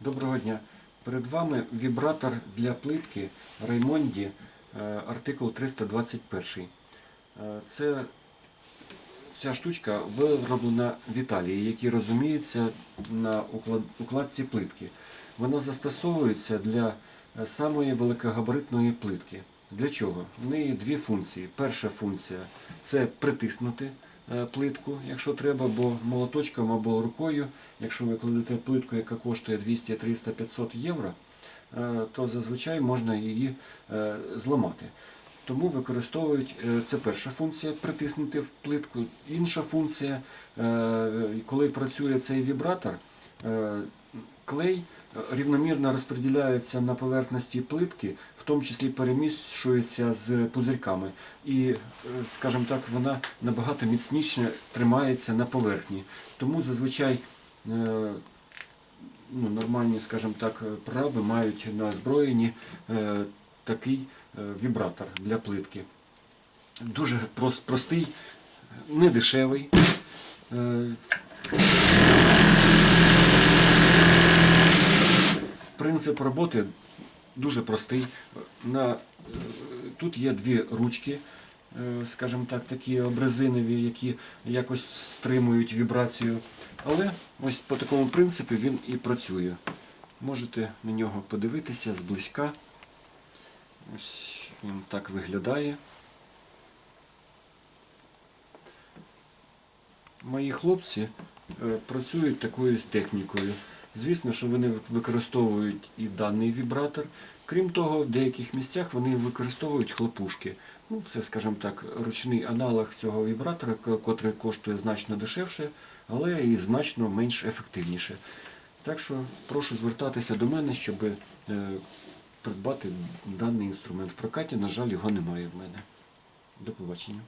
Доброго дня. Перед вами вібратор для плитки Раймонді е, артикул 321. Е, Це ця штучка вироблена в Італії, які розуміються на уклад- укладці плитки. Вона застосовується для е, самої великогабаритної плитки. Для чого? В неї дві функції. Перша функція це притиснути плитку, якщо треба, бо молоточком або рукою, якщо ви кладете плитку, яка коштує 200, 300, 500 євро, е, то зазвичай можна її е, зламати. Тому використовують е, це перша функція притиснути в плитку. Інша функція, е, коли працює цей вібратор, е, клей рівномірно розподіляється на поверхності плитки, в тому числі перемішується з пузирьками. І, е, скажімо так, вона набагато міцніше тримається на поверхні. Тому зазвичай е, ну, нормальні, скажімо так, прораби мають на озброєнні е, такий е, вібратор для плитки. Дуже прос- простий, не Принцип роботи дуже простий. На, е, тут є дві ручки, е, скажімо так, такі обрезинові, які якось стримують вібрацію. Але ось по такому принципі він і працює. Можете на нього подивитися зблизька. Ось він так виглядає. Мої хлопці е, працюють такою технікою. Звісно, що вони використовують і даний вібратор. Крім того, в деяких місцях вони використовують хлопушки. Ну, це, скажімо так, ручний аналог цього вібратора, котрий коштує значно дешевше, але і значно менш ефективніше. Так що прошу звертатися до мене, щоб е, придбати даний інструмент. В прокаті, на жаль, його немає в мене. До побачення.